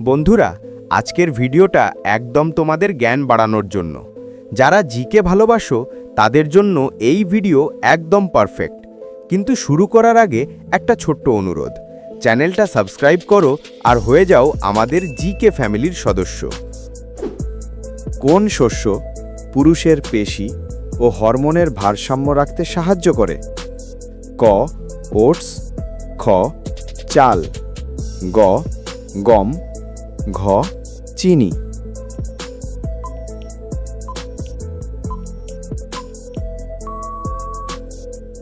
বন্ধুরা, আজকের ভিডিওটা একদম তোমাদের জ্ঞান বাড়ানোর জন্য। যারা জিকে ভালোবাসো, তাদের জন্য এই ভিডিও একদম পারফেক্ট। কিন্তু শুরু করার আগে একটা ছোট্ট অনুরোধ। চ্যানেলটা সাবস্ক্রাইব করো আর হয়ে যাও আমাদের জিকে ফ্যামিলির সদস্য। কোন শস্য পুরুষের পেশি ও হরমোনের ভারসাম্য রাখতে সাহায্য করে? ক, ওটস, খ, চাল, গ, গম ঘ, চিনি।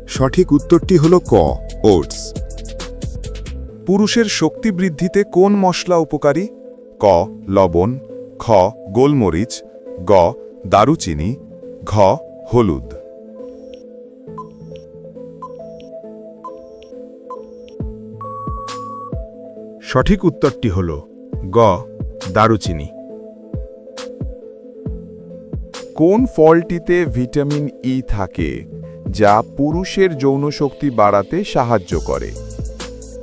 সঠিক উত্তরটি হল ক, ওটস। পুরুষের শক্তি বৃদ্ধিতে কোন মশলা উপকারী? ক, লবণ। খ, গোলমরিচ। গ, দারুচিনি। ঘ, হলুদ। সঠিক উত্তরটি হল গ, দারুচিনি। কোন ফলটিতে ভিটামিন ই থাকে, যা পুরুষের যৌনশক্তি বাড়াতে সাহায্য করে?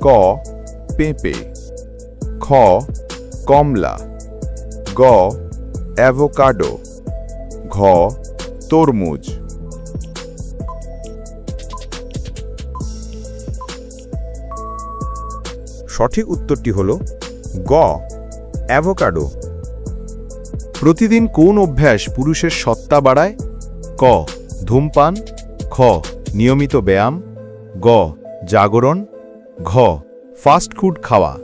ক, পেঁপে। খ, কমলা। গ, অ্যাভোকাডো। ঘ, তরমুজ। সঠিক উত্তরটি হল গ অ্যাভোকাডো প্রতিদিন কোন অভ্যাস পুরুষের সত্তা বাড়ায়? ক, ধূমপান। খ, নিয়মিত ব্যায়াম। গ, জাগরণ। ঘ ফাস্ট ফুড খাওয়া।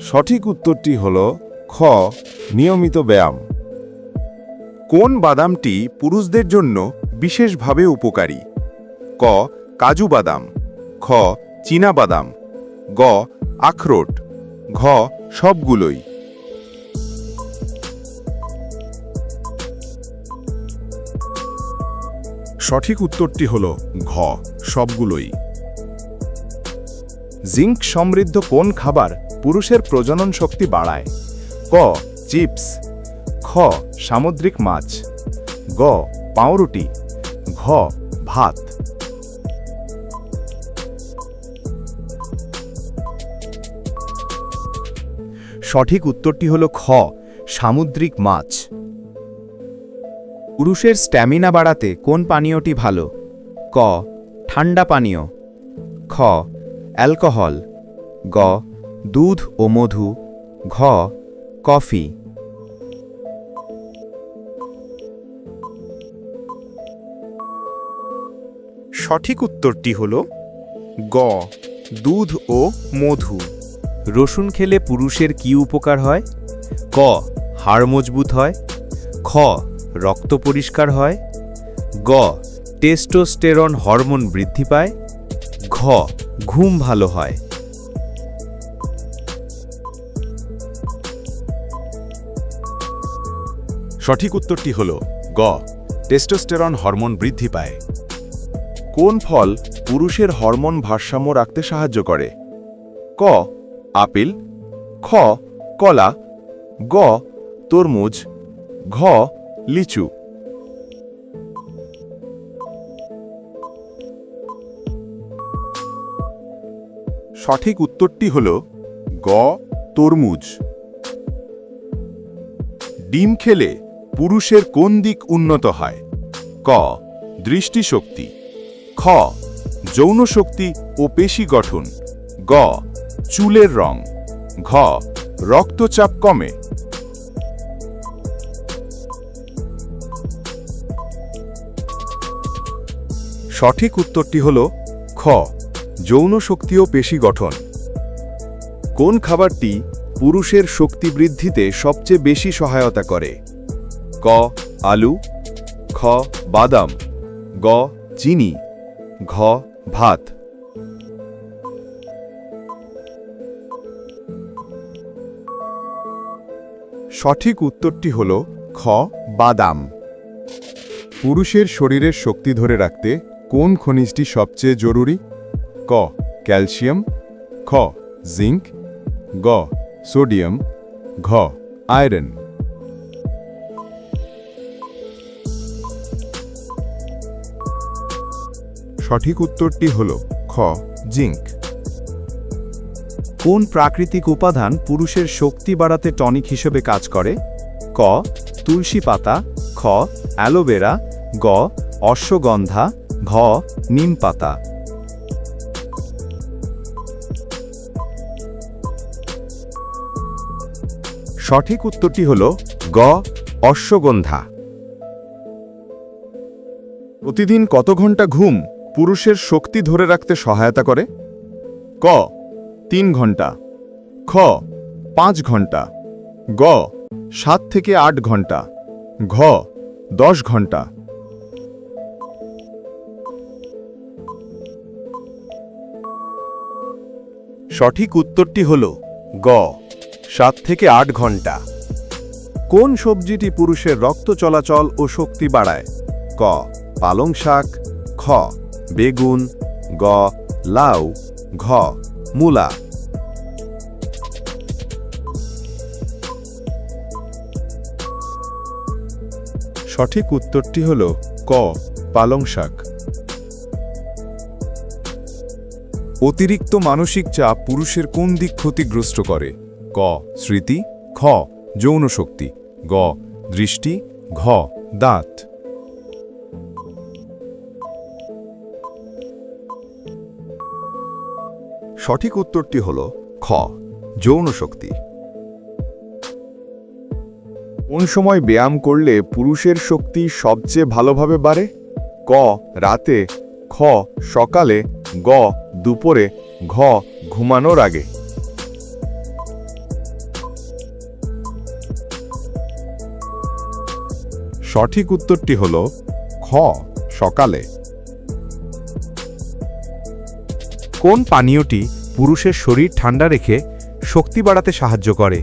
সঠিক উত্তরটি হল খ, নিয়মিত ব্যায়াম। কোন বাদামটি পুরুষদের জন্য বিশেষভাবে উপকারী? ক, কাজু বাদাম, খ বাদাম, গ, আখরোট, ঘ, সবগুলোই। সঠিক উত্তরটি হল ঘ, সবগুলোই। জিঙ্ক সমৃদ্ধ কোন খাবার পুরুষের প্রজনন শক্তি বাড়ায়? ক, চিপস, খ, সামুদ্রিক মাছ, গ, পাউরুটি, ঘ, ভাত। সঠিক উত্তরটি হল খ, সামুদ্রিক মাছ। পুরুষের স্ট্যামিনা বাড়াতে কোন পানীয়টি ভালো? ক, ঠান্ডা পানীয়। খ, অ্যালকোহল। গ, দুধ ও মধু। ঘ, কফি। সঠিক উত্তরটি হল গ, দুধ ও মধু। রসুন খেলে পুরুষের কি উপকার হয়? ক, হাড় মজবুত হয়। খ, রক্ত পরিষ্কার হয়। গ, টেস্টোস্টেরন হরমোন বৃদ্ধি পায়। ঘ, ঘুম ভালো হয়। সঠিক উত্তরটি হল গ, টেস্টোস্টেরন হরমোন বৃদ্ধি পায়। কোন ফল পুরুষের হরমোন ভারসাম্য রাখতে সাহায্য করে? ক আপেল, খ, কলা, গ, তরমুজ, ঘ, লিচু। সঠিক উত্তরটি হল গ, তরমুজ। ডিম খেলে পুরুষের কোন দিক উন্নত হয়? ক, দৃষ্টিশক্তি। খ যৌন শক্তি ও পেশি গঠন। গ চুলের রং। ঘ, রক্তচাপ কমে। সঠিক উত্তরটি হল খ, যৌন শক্তি ও পেশি গঠন। কোন খাবারটি পুরুষের শক্তি বৃদ্ধিতে সবচেয়ে বেশি সহায়তা করে? ক, আলু। খ, বাদাম। গ, চিনি। ঘ, ভাত। সঠিক উত্তরটি হল খ, বাদাম। পুরুষের শরীরের শক্তি ধরে রাখতে কোন খনিজটি সবচেয়ে জরুরি? ক, ক্যালসিয়াম। খ জিঙ্ক গ, সোডিয়াম। ঘ, আয়রন। সঠিক উত্তরটি হল খ জিঙ্ক কোন প্রাকৃতিক উপাদান পুরুষের শক্তি বাড়াতে টনিক হিসেবে কাজ করে। ক, তুলসী পাতা। খ, অ্যালোভেরা। গ, অশ্বগন্ধা। ঘ, নিম পাতা। সঠিক উত্তরটি হল গ, অশ্বগন্ধা। প্রতিদিন কত ঘণ্টা ঘুম পুরুষের শক্তি ধরে রাখতে সহায়তা করে? ক তিন ঘণ্টা খ, পাঁচ ঘণ্টা গ, সাত থেকে আট ঘণ্টা ঘ, দশ ঘণ্টা সঠিক উত্তরটি হল গ, সাত থেকে আট ঘণ্টা কোন সবজিটি পুরুষের রক্ত চলাচল ও শক্তি বাড়ায়? ক, পালং শাক। খ, বেগুন। গ, লাউ। ঘ, মূলা। সঠিক উত্তরটি হল ক, পালং শাক। অতিরিক্ত মানসিক চাপ পুরুষের কোন দিক ক্ষতিগ্রস্ত করে? ক, স্মৃতি। খ, যৌন শক্তি। গ, দৃষ্টি। ঘ, দাঁত। সঠিক উত্তরটি হল খ, যৌন শক্তি। কোন সময় ব্যায়াম করলে পুরুষের শক্তি সবচেয়ে ভালোভাবে বাড়ে? ক, রাতে। খ, সকালে। গ, দুপুরে। ঘ, ঘুমানোর আগে। সঠিক উত্তরটি হল খ, সকালে। কোন পানীয়টি পুরুষের শরীর ঠান্ডা রেখে শক্তি বাড়াতে সাহায্য করে?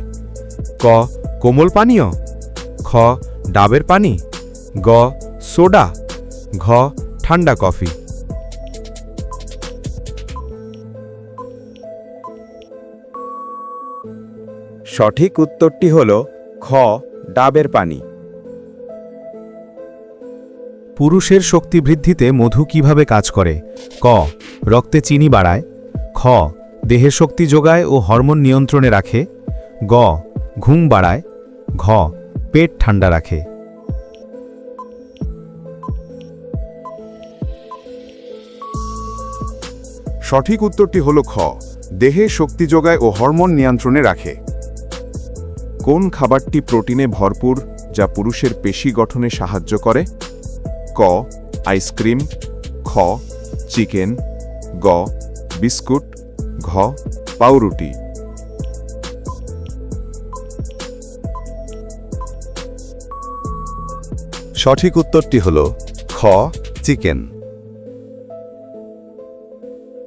ক, কোমল পানীয়। খ ডাবের পানি। গ, সোডা। ঘ, ঠান্ডা কফি। সঠিক উত্তরটি হল খ, ডাবের পানি। পুরুষের শক্তি বৃদ্ধিতে মধু কীভাবে কাজ করে? ক, রক্তে চিনি বাড়ায়। খ, দেহের শক্তি যোগায় ও হরমোন নিয়ন্ত্রণে রাখে। গ, ঘুম বাড়ায়। ঘ পেট ঠান্ডা রাখে। সঠিক উত্তরটি হল খ, দেহে শক্তি যোগায় ও হরমোন নিয়ন্ত্রণে রাখে। কোন খাবারটি প্রোটিনে ভরপুর, যা পুরুষের পেশি গঠনে সাহায্য করে? ক, আইসক্রিম। খ, চিকেন। গ, বিস্কুট। ঘ, পাউরুটি। সঠিক উত্তরটি হল খ, চিকেন।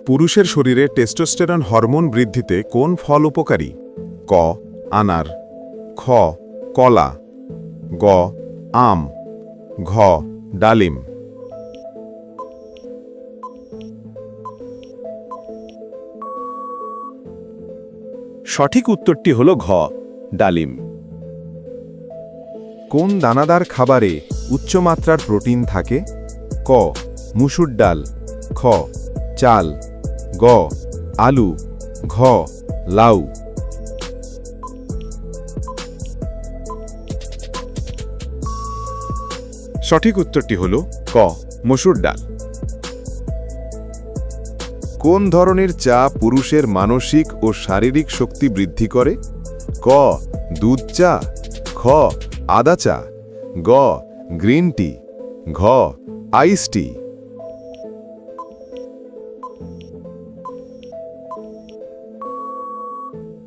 পুরুষের শরীরে টেস্টোস্টেরন হরমোন বৃদ্ধিতে কোন ফল উপকারী? ক, আনার। খ, কলা। গ, আম। ঘ, ডালিম। সঠিক উত্তরটি হল ঘ, ডালিম। কোন দানাদার খাবারে উচ্চমাত্রার প্রোটিন থাকে। ক, মুসুর ডাল। খ, চাল। গ, আলু। ঘ, লাউ। সঠিক উত্তরটি হল ক, মসুর ডাল। কোন ধরনের চা পুরুষের মানসিক ও শারীরিক শক্তি বৃদ্ধি করে? ক, দুধ চা। খ, আদা চা। গ গ্রিন টি, ঘ, আইস টি।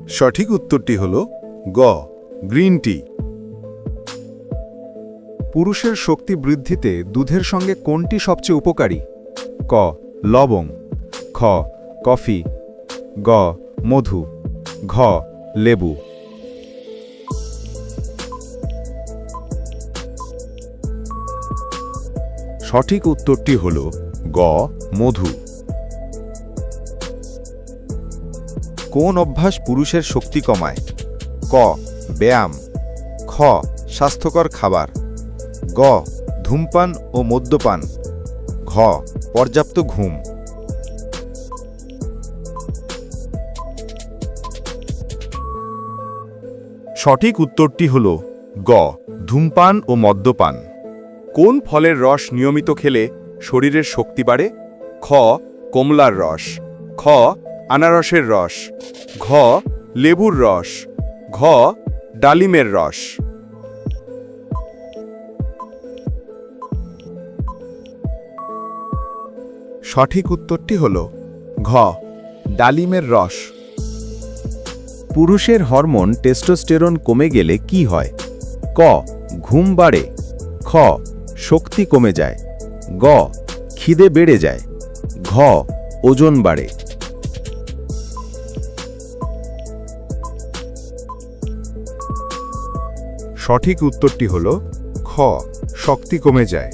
সঠিক উত্তরটি হল গ, গ্রিন টি। পুরুষের শক্তি বৃদ্ধিতে দুধের সঙ্গে কোনটি সবচেয়ে উপকারী? ক, লবং। খ, কফি। গ, মধু। ঘ, লেবু। সঠিক উত্তরটি হল গ, মধু। কোন অভ্যাস পুরুষের শক্তি কমায়? ক, ব্যায়াম। খ, স্বাস্থ্যকর খাবার। গ, ধূমপান ও মদ্যপান। ঘ, পর্যাপ্ত ঘুম। সঠিক উত্তরটি হল গ, ধূমপান ও মদ্যপান। কোন ফলের রস নিয়মিত খেলে শরীরের শক্তি বাড়ে? খ, কমলার রস। খ, আনারসের রস। ঘ, লেবুর রস। ঘ, ডালিমের রস। সঠিক উত্তরটি হল ঘ, ডালিমের রস। পুরুষের হরমোন টেস্টোস্টেরন কমে গেলে কি হয়? ক, ঘুম বাড়ে। খ শক্তি কমে যায়। গ, খিদে বেড়ে যায়। ঘ, ওজন বাড়ে। সঠিক উত্তরটি হল খ, শক্তি কমে যায়।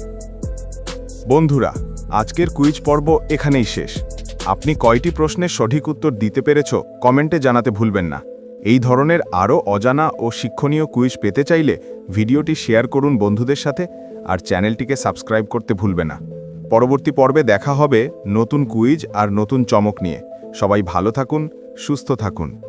বন্ধুরা, আজকের কুইজ পর্ব এখানেই শেষ। আপনি কয়টি প্রশ্নের সঠিক উত্তর দিতে পেরেছ কমেন্টে জানাতে ভুলবেন না। এই ধরনের আরও অজানা ও শিক্ষণীয় কুইজ পেতে চাইলে ভিডিওটি শেয়ার করুন বন্ধুদের সাথে। আর চ্যানেলটিকে সাবস্ক্রাইব করতে ভুলবে না। পরবর্তী পর্বে দেখা হবে নতুন কুইজ আর নতুন চমক নিয়ে। সবাই ভালো থাকুন, সুস্থ থাকুন।